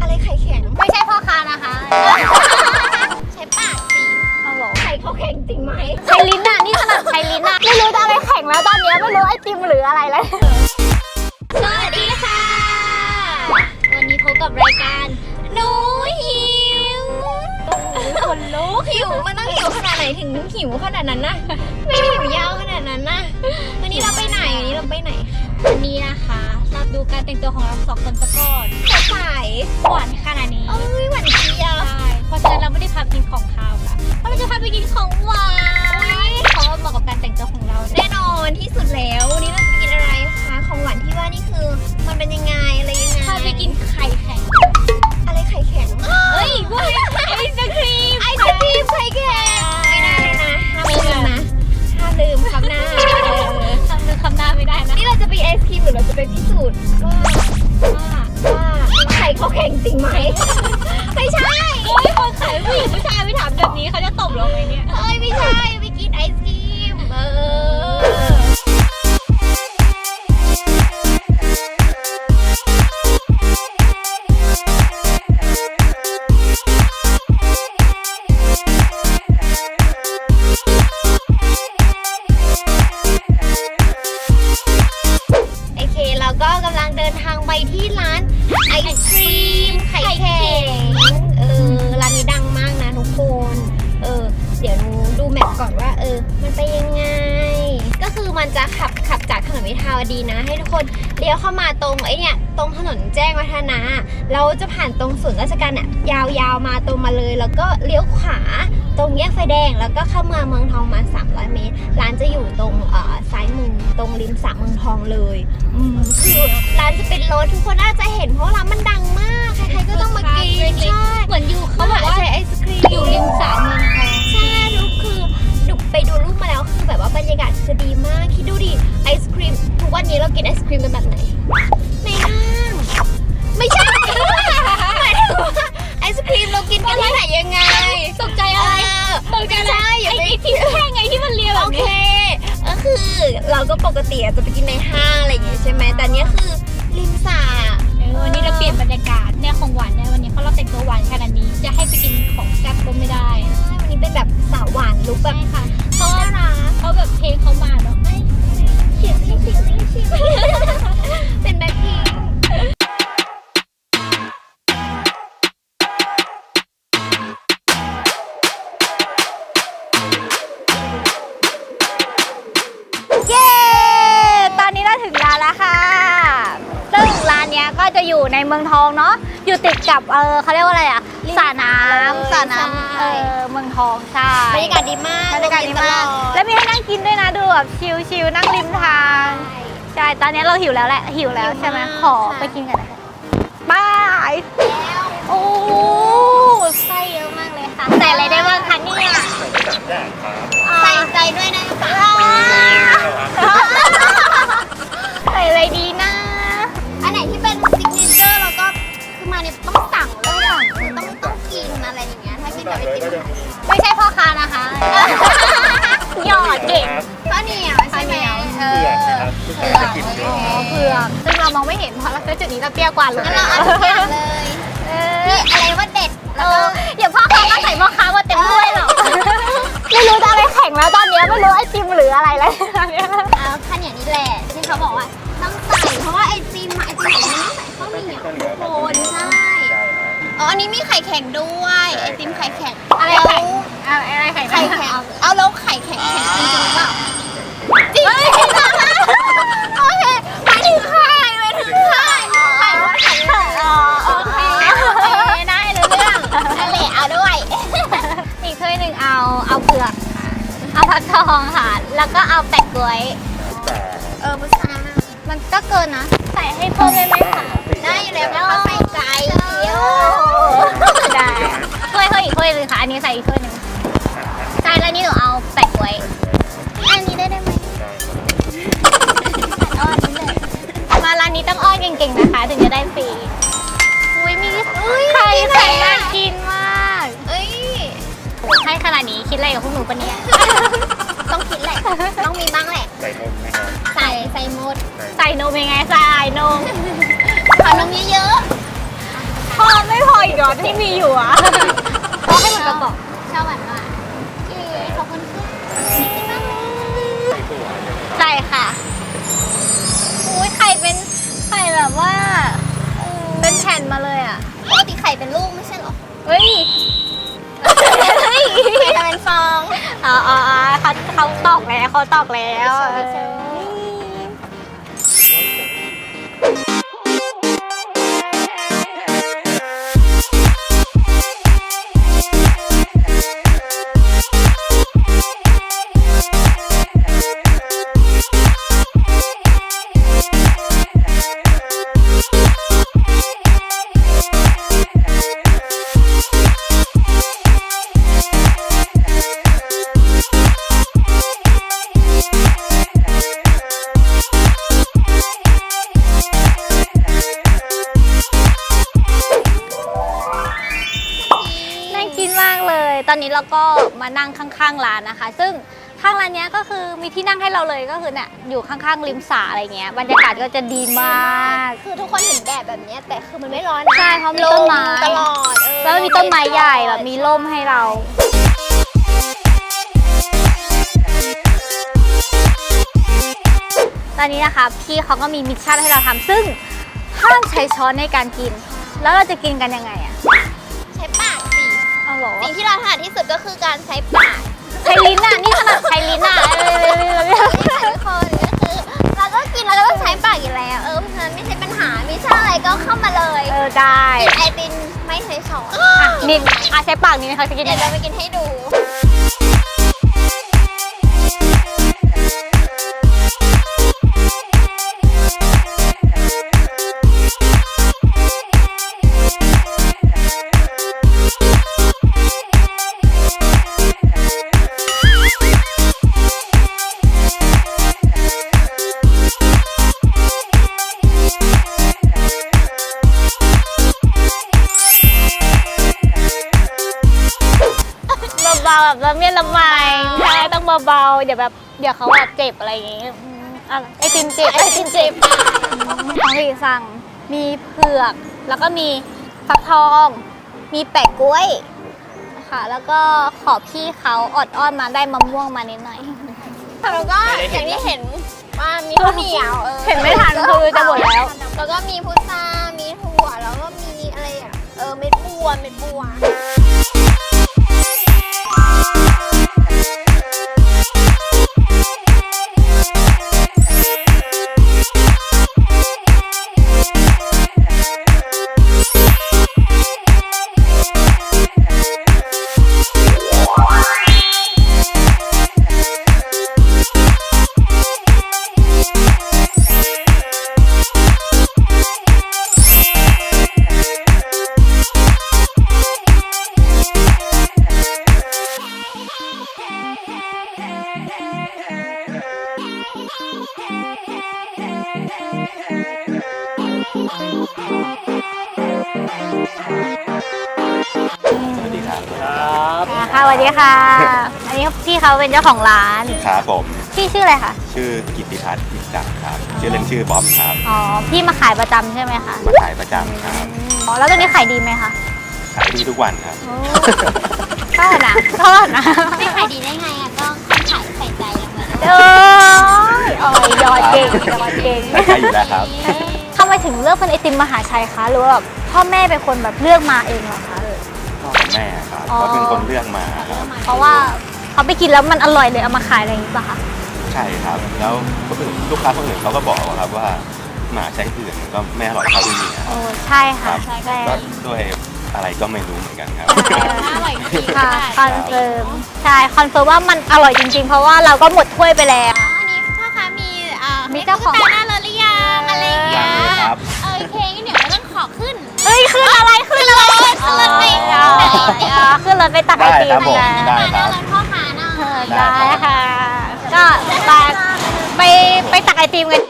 อะไรไข่แข็ง ไม่ใช่พ่อค้านะคะ ใช้ปากสิเอาหรอไข่เขาแข็งจริงไหมใช้ลิ้นอะนี่ขนาดใช้ลิ้นอะไม่รู้จะอะไรแข็งแล้วตอนเนี้ยไม่รู้ไอติมหรืออะไรแล้ว สวัสดีค่ะ วันนี้พบกับรายการหนูหิวคนลุกหิวมันต้องหิวขนาดไหนถึงหิวขนาดนั้นนะไม่หิวยาวขนาดนั้นนะวันนี้เราไปไหนวันนี้เราไปไหนวันนี้นะคะเราดู การแต่งตัวของเราสองคนตะก่อนสดใสหวานขนาดนี้เอ้ยหวานเจี๊ยบใช่เพราะฉะนั้นเราไม่ได้พาไปกินของคาวค่ะเพราะเราจะพาไปกินของหวานเพราะว่าเหมาะกับการแต่งตัวของเราแน่นอนที่สุดแล้ววันนี้เราจะกินอะไรคะของหวานที่ว่านี่คือมันเป็นยังไง จริงไหมไม่ นะให้ทุกคนเลี้ยวเข้ามาตรงไอ้เนี่ยตรงถนนแจ้งวัฒนะ เราจะผ่านตรงศูนย์ราชการเนี่ยยาวๆมาตรงมาเลย แล้วก็เลี้ยวขวาตรงแยกไฟแดง แล้วก็เข้ามาเมืองทองมา 300 เมตร ร้านจะอยู่ตรงเอ่อซ้ายมือตรงริมสระเมืองทองเลยอืมคือร้านจะเป็นรถทุกคนน่าจะเห็นเพราะร้านมันดังมากใครๆก็ต้องมากินใช่เหมือนอยู่เขาบอกว่าใช้ไอศครีมอยู่ริมสระเมืองทองใช่ลูกคือดู ไปดูรูปมาแล้วคือแบบว่าบรรยากาศคือดีมากคิดดูดิไอศครีมทุกวันนี้เรากินไอศครีมกันแบบไหนในห้างไม่ใช่ หมายถึงว่าไอศครีมเรากินกันที่ไหนยังไงตกใจอะไรเออตกใจไม่อะไรใช่อย่าไอ้ไป ไอ้ที่แค่ไงที่มันเรียแบโอบเค นี้ก็คือเราก็ปกติอาจจะไปกินในห้างอะไรอย่างเงี้ยใช่ไหมแต่เนี้ยคือริมสระเออวันนี้เราเปลี่ยนบรรยากาศเนี่ยของหวานเนี่ยวันนี้เพราะเราแต่งตัวหวานขนาดนี้จะให้ไปกินของแซ่บก็ไม่ได้วั นนี้เป็นแบบสาวหวานลุกแบบใช่ค่ะเพราะว่ารักเขาแบบเพลงเขามาเนาะเขียนให้เขียนให้เขียนเป็นแบ็คพิงเย้ ตอนนี้เราถึงร้านแล้วค่ะ ซึ่งร้านเนี้ยก็จะอยู่ในเมืองทองเนาะ อยู่ติดกับ เออเขาเรียกว่าอะไรอะ สระน้ำสระน้ำเออเมืองทองใช่บรรยากาศดีมากบรรยากาศดีมากลมแล้เย็นตลอดวมีให้นั่งกินด้วยนะดูแบบชิลๆนั่งริมทาง ใช่ ตอนนี้เราหิวแล้วแหละหิวแล้วหิวมากใช่ไหมขอค่ะไปกินกันนะคะ จะกินเยอะอ๋อเผือกซึ่งเรามองไม่เห็นเพราะเราซื้อจุดนี้เราเตี้ยกว่าเลยงั้นเราเอาทุกอย่างเลยเอนี่ออะไรว่าเด็ดเอแล้วก็ออย่าพ่อค้ามาใส่พ่อค้ามาเต็มถ้วยหรอกไม่รู้จะอะไรแข็งแล้วตอนเนี้ยไม่รู้ไอติมหรืออะไรแล้วตอนเนี้ยเอาข้าวเหนียวนี่แหละที่เขาบอกว่าต้องใส่เพราะว่าไอติมอะไอติมมันต้องใส่ข้าวเหนียวทุกคนใช่ใช่ครับอ๋ออันนี้มีไข่แข็งด้วยไอติมไข่แข็งอะไรแล้วแข็งอะไรแข็งไข่แข็งเอาแล้วไข่แข็งแข็งจริงๆหรือเปล่าจริง แล้วก็เอาแปะกล้วยแต่เออพุทรามันก็เกินนะ ใส่ให้เพิ่มได้ไหมคะ ได้อยู่แล้วเพราะเขาใส่ไก่เยอะได้ถ้วยถ้วยอีกถ้วยหนึงค่ะ อันนี้ใส่อีกถ้วยหนึงใช่แล้วนี่หนูเอาแปะกล้วย อันนี้ได้ได้ไหมอ้อนนิดหนึงมาร้านนี้ต้องอ้อนเก่งๆนะคะ ถึงจะได้ฟรี อุ้ยมีไข่ใส่น่ากินมาก เอ้ยให้ขนาดนี้คิดอะไรกับพวกหนูปะเนี่ย ต้องคิดแหละ ต้องมีบ้างแหละ ใส่นมนะครับใส่ใส่หมด ใส่นมยังไงใส่นมเอานมเยอะพอไม่พออีกเหรอที่มีอยู่อะๆก็ให้มันกระบอกชอบหวานหวานๆเย้ขอบคุณค่ะใช่ค่ะอุ้ยไข่เป็นไข่แบบว่า เป็นแผ่นมาเลยอะปกติไข่เป็นลูกไม่ใช่เหรอ เฮ้ย ไข่จะเป็นฟอง อ๋ออ๋ออ๋อเขาเขาตอกแล้วเขาตอกแล้วไม่ใตอนนี้เราก็มานั่งข้างๆร้านนะคะ ซึ่งข้างร้านเนี้ยก็คือมีที่นั่งให้เราเลยก็คือเนี่ยอยู่ข้างๆริมสระอะไรเงี้ยบรรยากาศก็จะดีมาก คือทุกคนเห็นแดดแบบเนี้ยแต่คือมันไม่ร้อนนะใช่เพราะมีต้นไม้ลตลอดเออแล้วมีต้นไม้ใหญ่แบบมีร่มให้เราตอนนี้นะคะพี่เขาก็มีมิชชั่นให้เราทำซึ่งห้ามใช้ช้อนในการกิน แล้วเราจะกินกันยังไงอะ ก็คือการใช้ปากใช้ลิ้นอะนี่ขนาดใช้ลิ้นอะเออนี่ค่ะทุกคนก็คือเราก็กินเราก็ต้องใช้ปากอยู่แล้วเออเพราะฉะนั้นไม่ใช่ปัญหามีช่อะไรก็เข้ามาเลยเออได้กินไอติมไม่ใช้ช้อนอะนิดอะใช้ปากนิดนะคะจะกินเดี๋ยัยวงไงจะไปกินให้ดู อืมอะไอติมเจ็บไอติมเจ็บของพี่สั่งมีเผือก แล้วก็มีฟักทอง มีแปะกล้วยค่ะ แล้วก็ขอพี่เขาออดอ้อนมาได้มะม่วงมานิดหน่อยแล้วก็อย่างที่เห็นว่ามีข้าวเหนียวออเห็นไม่ทันคือจะหมดแล้ว แล้วก็มีพุทรามีถั่วแล้วก็มีอะไรอะเออเม็ดบัวเม็ดบัว สวัสดีครับค่ะสวัสดีค่ะ อันนี้พี่เขาเป็นเจ้าของร้าน ครับผม พี่ชื่ออะไรคะ ชื่อกิตติพัฒน์กิจจักรครับ ชื่อเล่นชื่อบ๊อบครับ อ๋อ พี่มาขายประจำใช่ไหมคะ มาขายประจำครับ อ๋อ แล้วตอนนี้ขายดีไหมคะขายดีทุกวันครับก็นะก็นะ ไม่ขายดีได้ไงอะก็คนข ยอดเก่งยอดเก่งใช่อยู่แล้วครับทำไมถึงเลือกเป็นไอติมมหาชัยคะหรือว่าแบบพ่อแม่เป็นคนแบบเลือกมาเองเหรอคะพ่อกับแม่ครับอ๋อก็เป็นคนเลือกมาครับเพราะว่าเขาไปกินแล้วมันอร่อยเลยเอามาขายอะไรอย่างนี้ป่ะคะใช่ครับ แล้วคนอื่นลูกค้าคนอื่นเขาก็บอกครับว่าหมาใช้อื่นก็ไม่อร่อยเท่าที่นี่ครัโอ้บใช่ค่ะครับใช่ก็ด้วยอะไรก็ไม่รู้เหมือนกันครับ อร่อยจริงค่ะคอนเฟิร์มใช่คอนเฟิร์มว่ามันอร่อยจริงๆ เพราะว่าเราก็หมดถ้วยไปแล้ว มีเจ้าของให้ตุ๊กตาหน้ารถหรือยังอะไรอย่างเงี้ยยังเลยครับ เออโอเคงั้นเดี๋ยวเราต้องขอขึ้น เอ้ยขึ้นอะไรขึ้นอะไรขึ้นรถไปอ๋ออ๋อขึ้นรถไปตักไอติมได้ครับผมนะได้หน้ารถพ่อค้าหน่อเออยได้ค่ะ ก็ไปไปไปตักไอติมกัน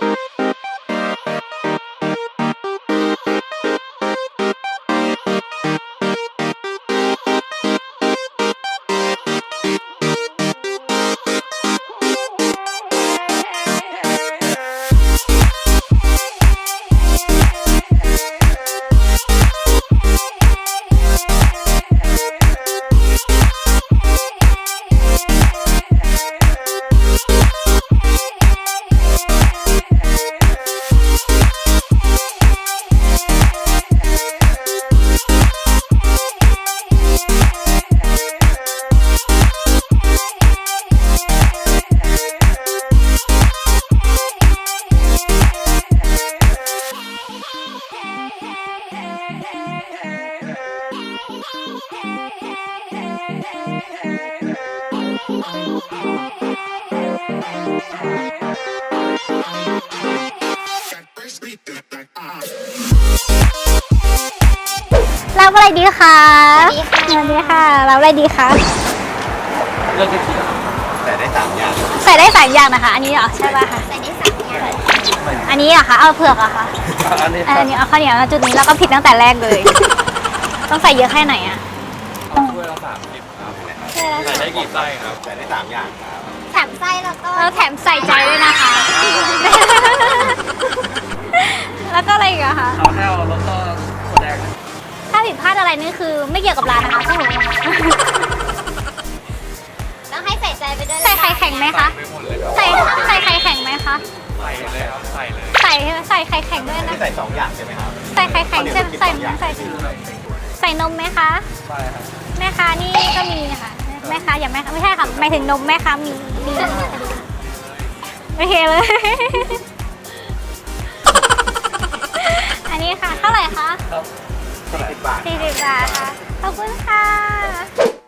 อะไรดีคะสวัสดีค่ะสวัสดีค่ะรับอะไรดีคะเลือกได้ทีแต่ได้สามอย่างใส่ได้สามอย่างนะคะ อันนี้เหรอใช่ป่ะคะใส่ได้สามอย่างอันนี้เหรอคะเอาเผือกเหรอะคะอันนี้อันนี้เอาข้าวเหนียวนะจุดนี้เราก็ผิดตั้งแต่แรกเลย ต้องใส่เยอะแค่ไหนอะช่วยเราสามสิบครับใช่แล้วใส่ได้กี่ไส้ครับใส่ได้สามอย่างครับแถมไส้แล้วก็แล้วแถมใส่ใจด้วยนะคะ แล้วก็อะไรอีกอะคะเอาแค่เอาแล้วก็ถั่วแดงถ้า ผิดพลาดอะไรนี่คือไม่เกี่ยวกับร้านนะคะพวกหนูต้องให้ใส่ใจไปด้วยใส่ไข่แข็งไหมคะ ไปหมดเลยครับใส่ใส่ไข่แข็งไหมคะ ใส่เลยครับใส่เลยใส่ใส่ไข่แข็งด้วยนะใส่สองอย่างใช่ไหมครับใส่ไข่แข็งใช่ไหมใส่ใส่ใส่นมไหมคะ ใช่ครับแม่ค้านี่ก็มีค่ะแม่ค้าอย่าแม่ค้าไม่ใช่ค่ะหมายถึงนมแม่ค้ามีมีโอเคเลย อันนี้ค่ะเท่าไหร่คะ สี่สิบบาทสี่สิบบาทค่ะ ขอบคุณค่ะ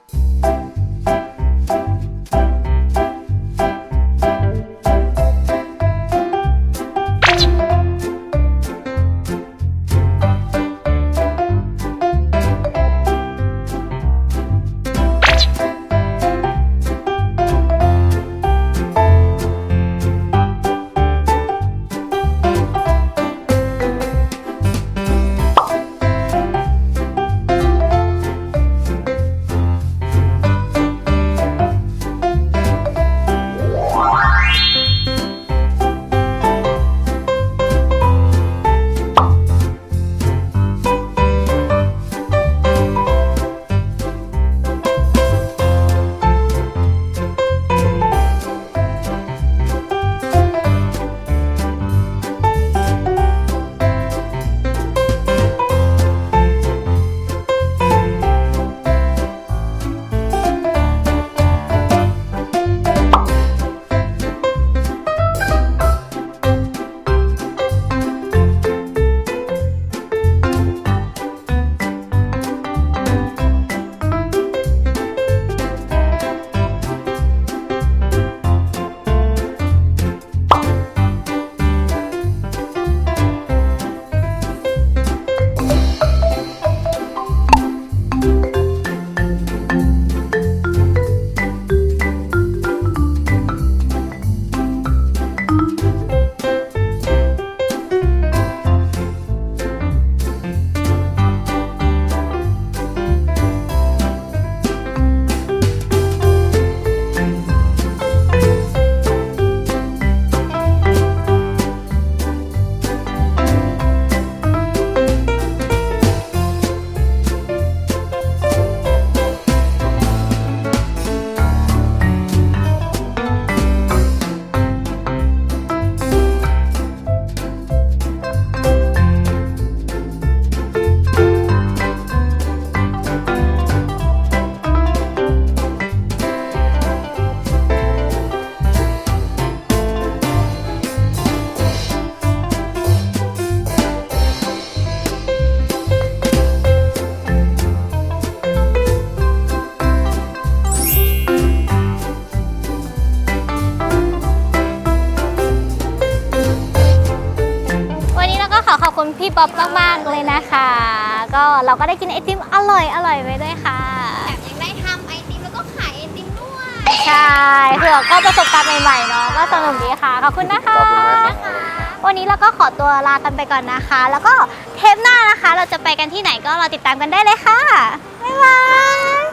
เราก็ได้กินไอติมอร่อยอร่อยไปด้วยค่ะ แถมยังได้ทำไอติมแล้วก็ขายไอติมด้วยใช่เผื่อก็ประสบการณ์ใหม่ๆเนาะก็สนุกดีค่ะ ขอบคุณนะคะ ขอบคุณมากครับ วันนี้เราก็ขอตัวลากันไปก่อนนะคะ แล้วก็เทปหน้านะคะ เราจะไปกันที่ไหนก็รอติดตามกันได้เลยค่ะ บ๊ายบาย